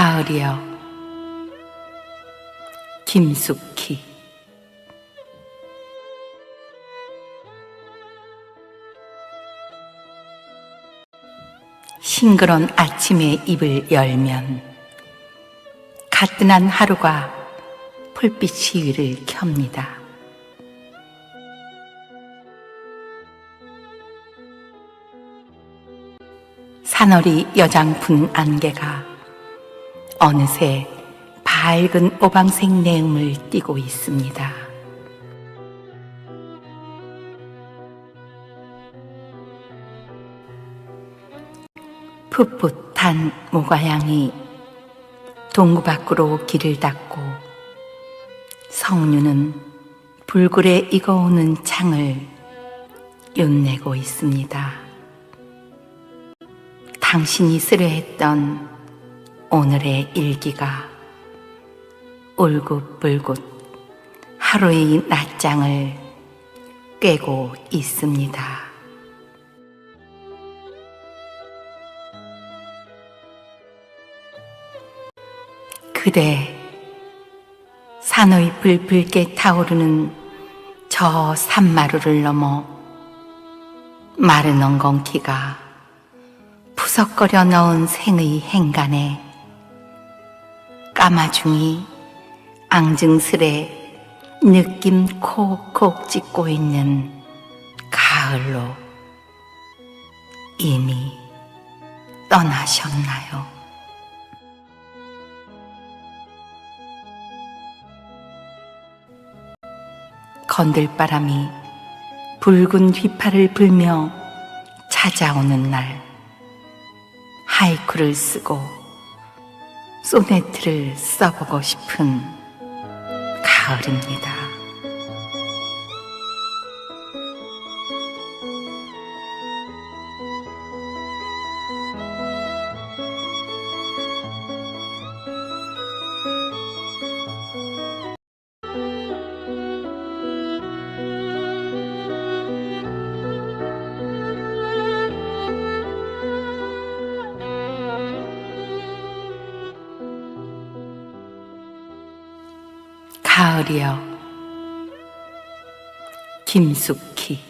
가을이여 김숙희 싱그런 아침에 입을 열면 가뜩한 하루가 불빛 시위를 켭니다. 산허리 여장분 안개가 어느새 밝은 오방색 내음을 띠고 있습니다. 풋풋한 모가향이 동구 밖으로 길을 닫고 성류는 불굴에 익어오는 창을 윤내고 있습니다. 당신이 쓰려 했던 오늘의 일기가 울긋불긋 하루의 낮장을 꿰고 있습니다. 그대 산의 불붉게 타오르는 저 산마루를 넘어 마른 엉겅퀴가 푸석거려 넣은 생의 행간에 까마중이 앙증스레 느낌 콕콕 찍고 있는 가을로 이미 떠나셨나요? 건들바람이 붉은 휘파를 불며 찾아오는 날 하이쿠를 쓰고 소네트를 써보고 싶은 가을입니다. 가을이여 김숙희